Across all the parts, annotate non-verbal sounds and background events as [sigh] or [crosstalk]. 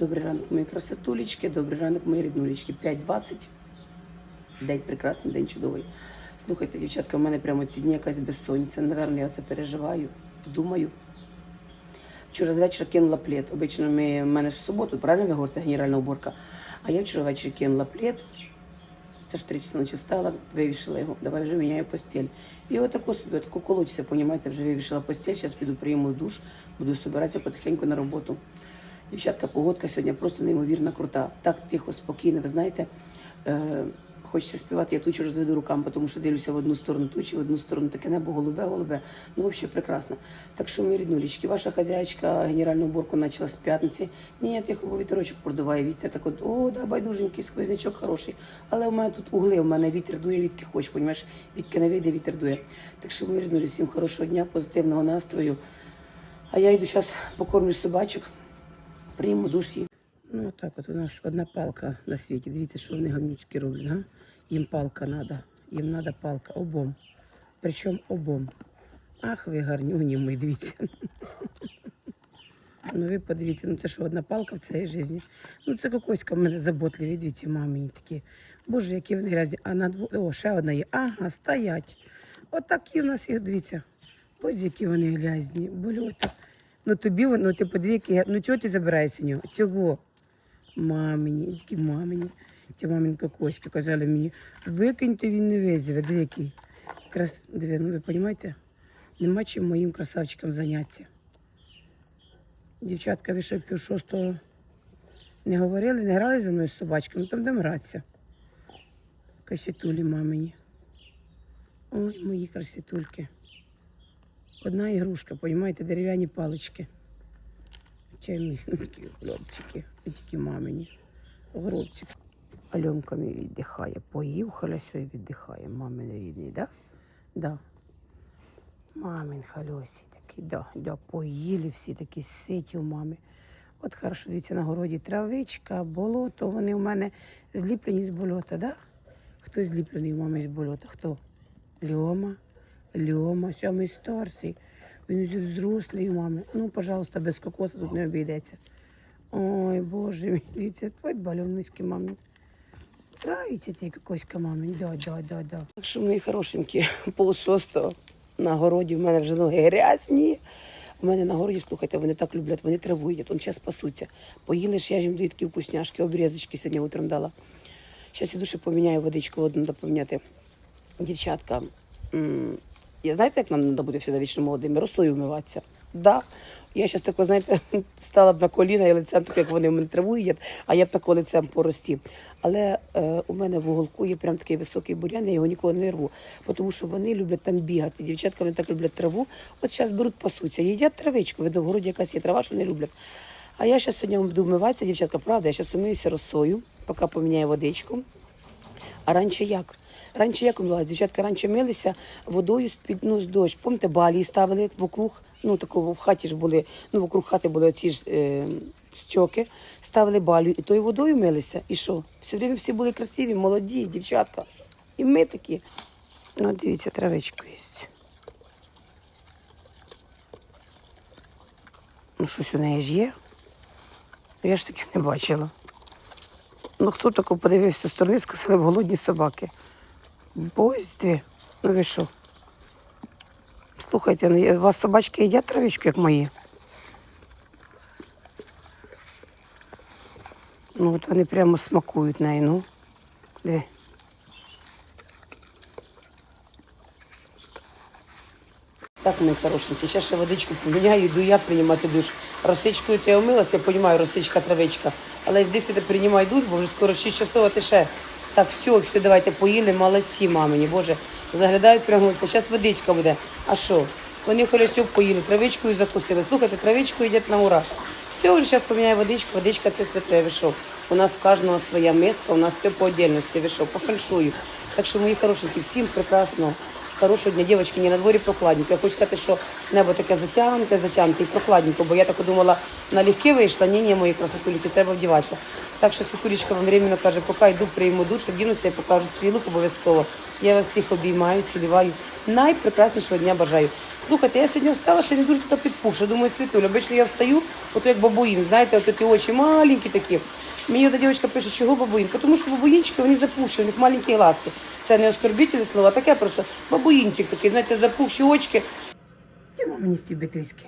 Добрий ранок, мої красотулечки, добрий ранок, мої ріднулечки. 5.20. День прекрасний, день чудовий. Слухайте, дівчатка, в мене прямо ці дні якась безсонниця. Наверно, я це переживаю, думаю. Вчора з вечора кинула плед. Обично ми, в мене ж в суботу, правильно ви говорите, генеральна уборка. А я вчора ввечері кинула плед. Це ж три часа ночі встала, вивішила його, давай вже міняю постіль. І отако собі, отако колотися, понімаєте, вже вивішила постіль, зараз піду прийму душ, буду збиратися потихеньку на роботу. Дівчатка, погодка сьогодні просто неймовірно крута. Так тихо, спокійно, ви знаєте. Е, хочеться співати, я тучу розведу руками, тому що дивлюся в одну сторону тучі, в одну сторону таке небо голубе, голубе. Ну, взагалі прекрасно. Так що, мої ріднулічки, ваша хазяєчка генеральну уборку почала з п'ятниці. Ні, тихо, вітерочок продуває вітер. Так от, о, да, байдуженький, сквознячок хороший. Але у мене тут угли, у мене вітер дує, відки хоч, понімаєш, відки не вийде, вітер дує. Так що, мої ріднулі, всім хорошого дня, позитивного настрою. А я йду зараз покормлю собачок, прийму душ і Ну, так от у нас одна палка на світі. Дивіться, що вони гамнючки роблять. Га? Їм палка треба. Їм треба палка обом. Причому обом. Ах, ви гарнюні мої, дивіться. [laughs] Ну ви подивіться, ну це що одна палка в цій житті. Ну це кокоська в мене заботливі, дивіться, мамині такі. Боже, які вони грязні. А на дво... О, ще одна є. Ага, стоять. Отакі в нас є, дивіться. Ось які вони грязні. Болота. Ну тобі, ну ти які... гар- Ну чого ти забираєшся нього? Чого? Мамині, тільки мамині. Ті мамині кокоськи казали мені, викиньте він не визове. Який. Крас... Диви, ну ви розумієте? Нема чим моїм красавчикам зайнятися. Дівчатка, ви що пів шостого не говорили, не грали за мною з собачками, там де гратися. Касітулі мамині. Ой, мої красітульки. Одна ігрушка, понімаєте, дерев'яні палички. Мій такі хлопчики, тільки мамині. Горобчик. Альонка мій віддихає. Поїв халясо і віддихає. Мамин рідний, да? Да. Мамин хальосі такий, да, да, поїли всі такі ситі у мами. От хорошо, дивіться, на городі травичка, болото, вони у мене зліплені з болота, да? Хто зліплений у мами з болота? Хто? Льома, Льома, сьомий старший. Він вже взрослий мами. Ну, пожалуйста, без кокоса тут не обійдеться. Ой, Боже мій, дивіться, твой бальонницький мамі. Нравиться цей кокоська мамі. Да, да, да, да. Так що, мої хорошенькі, пол шостого на городі в мене вже ноги грязні. У мене на городі, слухайте, вони так люблять, вони траву їдять, вони зараз пасуться. Поїли ж я їм такі вкусняшки, обрізочки сьогодні утром дала. Зараз я дуже поміняю водичку одну поміняти. Дівчатка, я знаєте, як нам треба бути всегда вічно молодими? Росою вмиватися. Да. Я зараз тако, знаєте, [laughs] стала б на коліна і лицем, так як вони в мене траву їдять, а я б тако лицем по рості. Але е, у мене в уголку є прям такий високий бурян, я його ніколи не рву, тому що вони люблять там бігати. Дівчатка вони так люблять траву. От зараз беруть пасуться, їдять травичку, видно, в городі якась є трава, що не люблять. А я зараз сьогодні буду вмиватися, дівчатка, правда, я зараз умиюся росою, поки поміняю водичку. А раніше як? Раніше як була? Дівчатка раніше милися водою з-під ну, з дощ. Помните, балі ставили вокруг, ну такого в хаті ж були, ну вокруг хати були оці ж е, стьоки, ставили балю, і тою водою милися. І що? Все время всі були красиві, молоді, дівчатка. І ми такі. Ну, дивіться, травичку є. Ну, щось у неї ж є. Я ж таки не бачила. Ну, хто тако подивився з сторони, сказали голодні собаки. Дві. Ну ви що? Слухайте, у вас собачки їдять травичку, як мої? Ну, от вони прямо смакують неї, ну. Диви. Так, мої хорошенькі, зараз ще водичку поміняю, йду я приймати душ. Росичкою ти омилася, я розумію, росичка, травичка. Але йди сюди приймай душ, бо вже скоро 6 часов, а ти ще. Так, все, все, давайте поїли, молодці, мамині. Боже, заглядають прямо, зараз водичка буде. А що? Вони холосюк поїли, травичкою закусили. Слухайте, травичку їдять на ура. Все, вже зараз поміняю водичку, водичка це святе, ви? У нас в кожного своя миска, у нас все по отдельності, ви по фальшую. Так що, мої хорошенькі, всім прекрасного. Хорошого дня, дівчатки, не на дворі прохладненько. Я хочу сказати, що небо таке затягнуте, затягнуте і прохладненько, бо я так думала, налегке вийшла, ні, ні, мої красотуліки, треба вдіватися. Так що Світулечка вам временно каже, поки йду, прийму душ, одінуся і покажу свій лук обов'язково. Я вас всіх обіймаю, цілюваю. найпрекраснішого дня бажаю. Слухайте, я сьогодні встала, що не дуже туди підпухша. Думаю, Світуля, обично я встаю, от як бабуїн, знаєте, от ті очі маленькі такі. Мені одна дівчинка пише, чого бабуїн? Тому що бабуїнчики, вони запухші, у них маленькі глазки. Це не оскорбітельне слова, таке просто бабуїнчик такий, знаєте, запухші очки. Де мамині ці битиськи?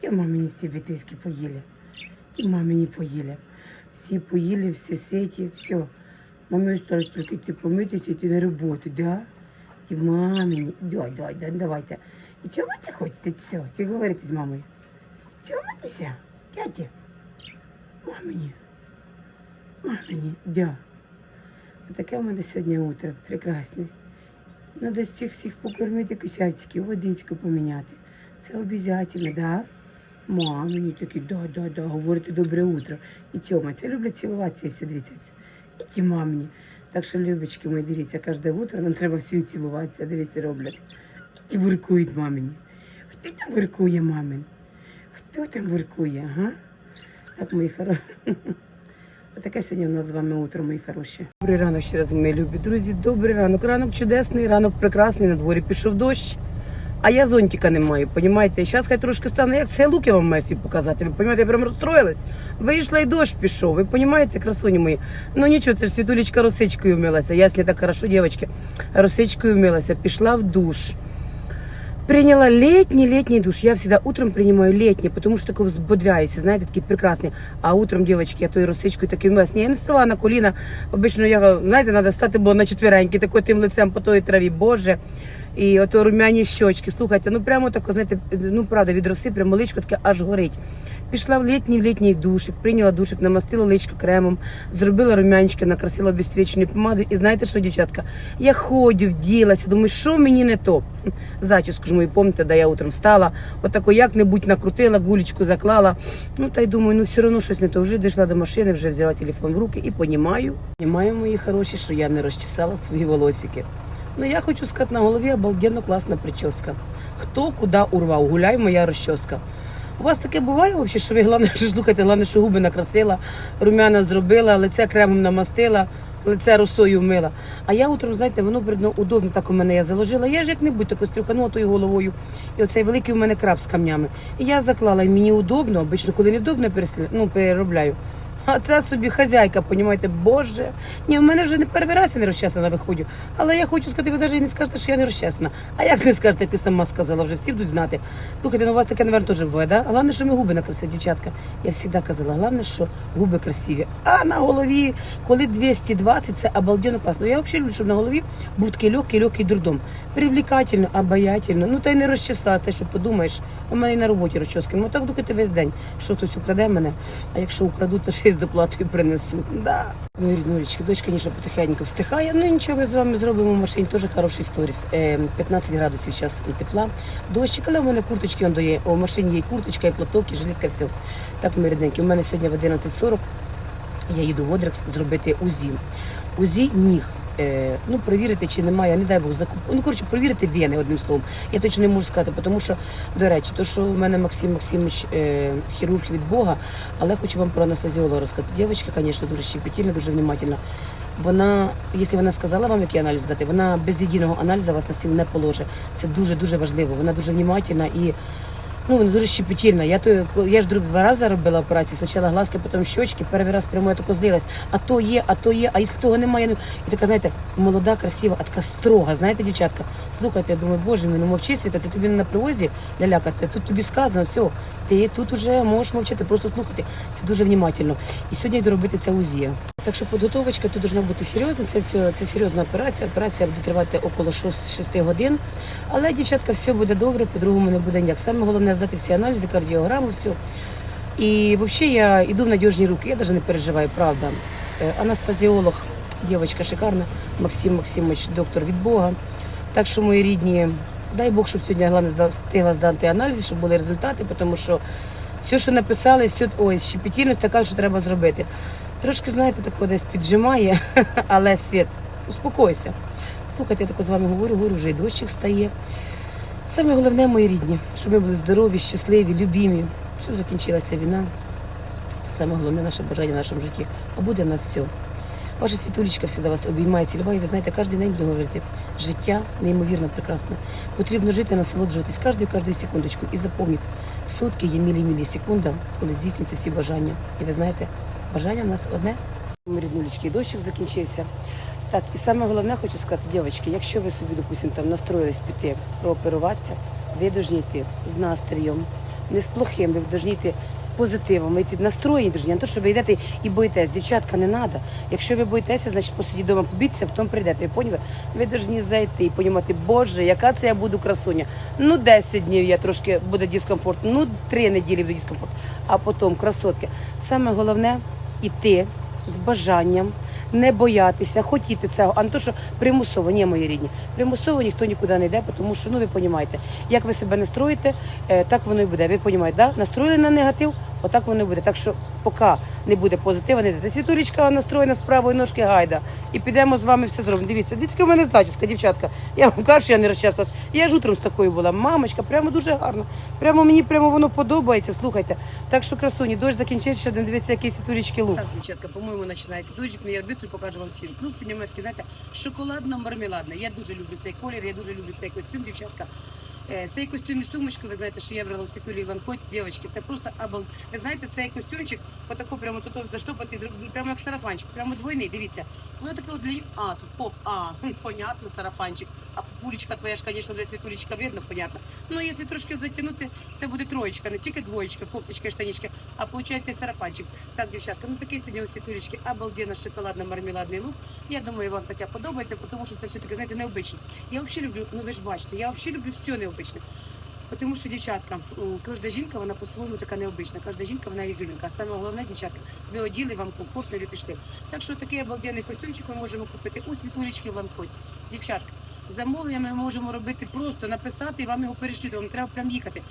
Де мамині ці битиськи поїли? Де мамині поїли? Всі поїли, всі сеті, все. Мамі осталось тільки йти помитися, йти на роботу, да? Ті мамині, дай, дай, дай, давайте. І чого ви хочете все? Чи говорите з мамою? Цілуйтеся, дядя. Мамині. Мамині, да. Таке в мене сьогодні утро прекрасне. Надо всіх всіх покормити кисячки, водичку поміняти. Це обов'язково, да? Мамині такі, да, да, да, говорити добре утро. І Тьома, це люблять цілуватися і все дивіться. І ті мамині. Так що, любочки мої, дивіться, кожне утро нам треба всім цілуватися, дивіться, роблять. І воркують мамині. Хто там воркує, мамин? Хто там воркує, ага? Так, мої хороші. [laughs] Отаке сьогодні у нас з вами утро, мої хороші. Добрий ранок ще раз, мої любі друзі. Добрий ранок. Ранок чудесний, ранок прекрасний. На дворі пішов дощ. А я зонтика не маю, понімаєте? Зараз хай трошки стане, як це лук я вам маю всі показати. Ви понімаєте, я прям розстроїлась. Вийшла і дощ пішов. Ви понімаєте, красуні мої? Ну нічого, це ж світулечка росичкою вмилася. Ясно так хорошо, дівчатки. Росичкою вмилася, пішла в душ. Приняла летний, летний душ. Я всегда утром принимаю летний, потому что такой взбодряюсь, знаете, такие прекрасные. А утром, девочки, я той росичкою таким. Ні, я не стала на коліна. Обично я, знаєте, треба стати бо на четвереньки, такой тим лицем по той траві, боже. І ото румяні щочки. Слухайте, ну прямо тако, знаєте, ну правда, від роси прямо личко таке аж горить. Пішла в літній в літній душик, прийняла душик, намастила личко кремом, зробила румянчики, накрасила обесцвіченою помадою. І знаєте що, дівчатка? Я ходю, вділася, думаю, що мені не то. Зачіску ж мою, пам'ятаєте, де я утром встала, отако як-небудь накрутила, гулечку заклала. Ну та й думаю, ну все одно щось не то. Вже дійшла до машини, вже взяла телефон в руки і понімаю, понімаю, мої хороші, що я не розчесала свої волосики. Ну я хочу сказати, на голові обалденно класна прическа. Хто куди урвав, гуляй моя розчоска. У вас таке буває взагалі, що ви головне, що слухайте, головне, що губи накрасила, румяна зробила, лице кремом намастила, лице росою вмила. А я утром, знаєте, воно видно удобно так у мене я заложила. Я ж як-небудь тако стрюханула тою головою. І оцей великий у мене краб з камнями. І я заклала, і мені удобно, обично, коли невдобно пересля- ну, переробляю. А це собі хазяйка, понімаєте, боже. Ні, в мене вже не перший раз я не розчесана виходжу. Але я хочу сказати, ви навіть не скажете, що я не розчесана. А як не скажете, як ти сама сказала, вже всі будуть знати. Слухайте, ну у вас таке, наверное, теж буває, да? Головне, що ми губи накрасили, дівчатка. Я завжди казала, головне, що губи красиві. А на голові, коли 220, це обалденно класно. Я взагалі люблю, щоб на голові був такий легкий, легкий дурдом. Привлекательно, обаятельно. Ну та й не розчесалась, те, що подумаєш. У мене і на роботі розчоски. Ну так духати весь день, що хтось украде мене, а якщо украдуть, то ще з доплатою принесуть. Да. Ну, ріднулечки, дочка, звісно, потихеньку встихає. Ну нічого, ми з вами зробимо в машині. Теж хороший сторіс. Е, 15 градусів зараз тепла. Дощик, але в мене курточки он дає. У машині є курточка, і платок, і жилетка, все. Так, ми рідненькі. У мене сьогодні в 11.40 я їду в Одрекс зробити УЗІ. УЗІ ніг. Е, ну, перевірити, чи немає, не дай Бог, закуп. Ну, коротше, перевірити вени, одним словом. Я точно не можу сказати, тому що, до речі, то, що у мене Максим Максимович е, хірург від Бога, але хочу вам про анестезіолога розказати. Дівчинка, звісно, дуже щепетільна, дуже внимательна. Вона, якщо вона сказала вам, який аналіз здати, вона без єдиного аналізу вас на стіл не положе. Це дуже-дуже важливо. Вона дуже внимательна і Ну, вона дуже щепетільна. Я то я ж два рази робила операцію. Спочатку глазки, потім щочки, перший раз прямо я тако злилась. А то є, а то є, а із того немає. ну. І така, знаєте, молода, красива, а така строга. Знаєте, дівчатка, слухайте, я думаю, боже мій, ну мовчи світа, ти тобі не на привозі лялякати. Тут тобі сказано, все, ти тут вже можеш мовчати, просто слухати. Це дуже внимательно. І сьогодні йду робити це УЗІ. Так що підготовочка тут повинна бути серйозна. Це все це серйозна операція. Операція буде тривати около 6-6 годин. Але, дівчатка, все буде добре, по-другому не буде ніяк. Саме головне здати всі аналізи, кардіограму, все. І взагалі я йду в надіжні руки, я навіть не переживаю, правда. Е, Анестезіолог, дівчинка шикарна, Максим Максимович, доктор від Бога. Так що, мої рідні, дай Бог, щоб сьогодні головне встигла здати аналізи, щоб були результати, тому що все, що написали, все, ой, щепетільність така, що треба зробити. Трошки, знаєте, тако десь піджимає, [laughs] але світ, успокойся. Слухайте, я тако з вами говорю, говорю, вже і дощик стає. Саме головне, мої рідні, щоб ми були здорові, щасливі, любімі, щоб закінчилася війна. Це саме головне наше бажання в нашому житті. А буде в нас все. Ваша світулечка завжди вас обіймає, цілюває. Ви знаєте, кожен день буду говорити, Життя неймовірно прекрасне. Потрібно жити, насолоджуватись кожною кожною секундочку. І запам'ятати, сотки є мілі-мілі секунда, коли здійснюються всі бажання. І ви знаєте, бажання в нас одне. Ми ріднулечки, дощик закінчився. Так, і саме головне хочу сказати, дівчатки, якщо ви собі, допустимо, там настроїлись піти прооперуватися, ви повинні йти з настроєм, не з плохим, ви повинні йти з позитивом, ви йти настроєні не то, що ви йдете і боїтесь. Дівчатка, не треба. Якщо ви боїтеся, значить посидіть вдома, побійтеся, потім прийдете. Ви поняли? Ви повинні зайти і понімати, боже, яка це я буду красуня. Ну, 10 днів я трошки буде дискомфорт, ну 3 неділі буде дискомфорт, а потім красотки. Саме головне іти з бажанням, не боятися, хотіти цього, а не то, що примусово, ні, мої рідні. Примусово ніхто нікуди не йде, тому що ну ви розумієте, як ви себе настроїте, е, так воно і буде. Ви розумієте, да? настроїли на негатив, отак воно і буде. Так що поки не буде позитива, не йдете. Світулечка настроєна з правої ножки гайда. І підемо з вами все зробимо. Дивіться, дивіться, в мене зачіска, дівчатка. Я вам кажу, я не розчасилась. Я ж утром з такою була. Мамочка, прямо дуже гарно. Прямо мені прямо воно подобається. Слухайте. Так що красуні, дощ закінчився, ще дивіться, який світулечки лук. Так, дівчатка, по-моєму, починається дощик, але я швидко покажу вам свій клуб. Сьогодні ми такі, знаєте, шоколадно-мармеладне. Я дуже люблю цей колір, я дуже люблю цей костюм, дівчатка. Е, Цей костюм і сумочку, ви знаєте, що я брала у Світулі Іванкоті, дівчатки, це просто абл. Ви знаєте, цей костюмчик, отако прямо тут заштопати, прямо як сарафанчик, прямо двойний, дивіться. Воно таке от для... А, тут поп, а, [laughs] понятно, сарафанчик. А пулечка твоя ж, звісно, для Світулечка видно, понятно. Ну, якщо трошки затягнути, це буде троєчка, не тільки двоєчка, кофточка і штанічка, а і сарафанчик. Так, дівчатка, ну такий сьогодні у Світулечки обалденно шоколадно-мармеладний лук. Я думаю, вам таке подобається, тому що це все-таки, знаєте, необично. Я взагалі люблю, ну ви ж бачите, я взагалі люблю все необичне. Тому що, дівчатка, кожна жінка, вона по-своєму така необична. Кожна жінка, вона ізюмінка. Саме головне, дівчатка, ви оділи, вам комфортно, ви пішли. Так що такий обалденний костюмчик ми можемо купити у світулечки в Ланкоті. Дівчатка, замовлення ми можемо робити просто, написати і вам його перешлюти. Вам треба прям їхати.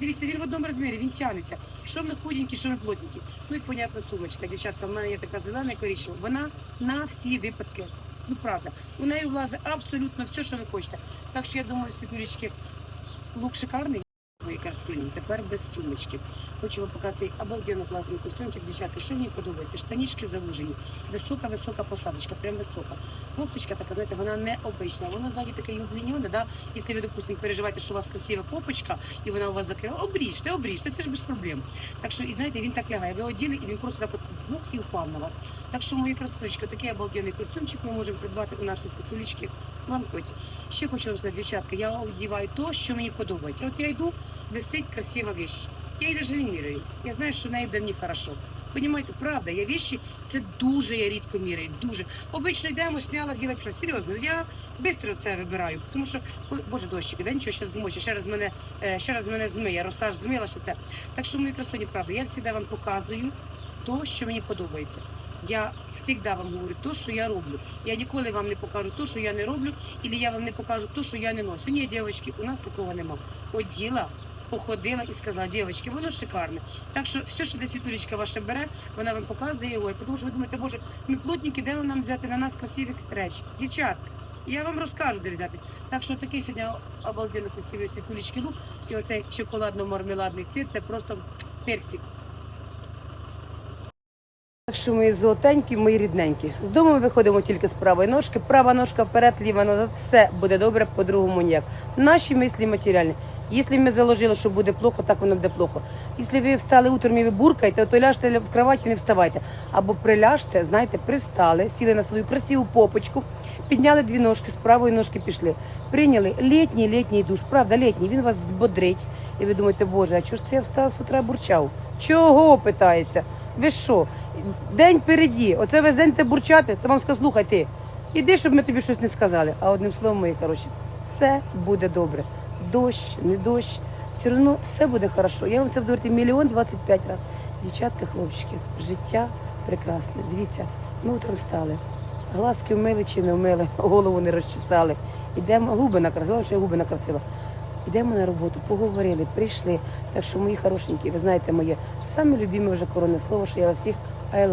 Дивіться, він в одному розмірі, він тягнеться. Що ми худенькі, що ми плотненькі. Ну і понятно, сумочка. Дівчатка, в мене є така зелена і коричнева. Вона на всі випадки. Ну правда, у неї влазить абсолютно все, що ви хочете. Так що я думаю, світулечки, лук шикарний. Мої красуні, тепер без сумочки. Хочу вам показати цей обалденно класний костюмчик, дівчатки. Що мені подобається? Штанічки завужені, висока-висока посадочка, прям висока. Кофточка така, знаєте, вона необична. Вона ззаді таке і удліньоне, да? Якщо ви, допустимо, переживаєте, що у вас красива попочка, і вона у вас закрила, обріжте, обріжте, це ж без проблем. Так що, і знаєте, він так лягає. Ви оділи, і він просто так от бух і впав на вас. Так що, мої красоточки, такий обалденний костюмчик ми можемо придбати у нашої світулечки в Ланкоті. Ще хочу вам сказати, дівчатка, я одіваю то, що мені подобається. От я йду, висить красива вещь. Я її навіть не міряю. Я знаю, що неї буде мені хорошо. Понімаєте, правда, я вещи, це дуже я рідко міряю, дуже. Обично йдемо, сняла, діла, пішла. Серйозно, я швидко це вибираю, тому що, коли- боже, дощик, да нічого, зараз змочить, ще раз мене, ще раз мене змиє, роса ж змила ще це. Так що, мої красуні, правда, я завжди вам показую то, що мені подобається. Я завжди вам говорю те, що я роблю. Я ніколи вам не покажу те, що я не роблю, або я вам не покажу те, що я не ношу. Ні, дівчатки, у нас такого нема. Оділа, походила і сказала, дівчатки, воно шикарне. Так що все, що десь світулечка ваша бере, вона вам показує його. Тому що ви думаєте, боже, ми плотники, де нам взяти на нас красивих речей? Дівчатка, я вам розкажу, де взяти. Так що такий сьогодні обалденно красивий світулечки лук. І оцей шоколадно-мармеладний цвіт, це просто персик. Так що мої золотенькі, мої рідненькі. З дому ми виходимо тільки з правої ножки. Права ножка вперед, ліва назад. Все буде добре, по-другому ніяк. Наші мислі матеріальні. Якщо ми заложили, що буде плохо, так воно буде плохо. Якщо ви встали утром і ви буркаєте, то ляжте в кроваті, не вставайте. Або приляжте, знаєте, привстали, сіли на свою красиву попочку, підняли дві ножки, з правої ножки пішли. Прийняли літній літній душ. Правда, літній, він вас збодрить. І ви думаєте, боже, а чого ж це я встав з утра бурчав? Чого питається? Ви що? День переді, оце весь день те бурчати, то вам скажу, слухай ти, іди, щоб ми тобі щось не сказали. А одним словом, мої коротше, все буде добре. Дощ, не дощ, все одно все буде хорошо. Я вам це буду говорити мільйон двадцять п'ять разів. Дівчатка, хлопчики, життя прекрасне. Дивіться, ми утром встали. Глазки вмили чи не вмили, [laughs] голову не розчесали. Ідемо, губи накрасила, що я губи накрасила. Йдемо на роботу, поговорили, прийшли. Так що, мої хорошенькі, ви знаєте моє саме любиме вже коронне слово, що я вас всіх love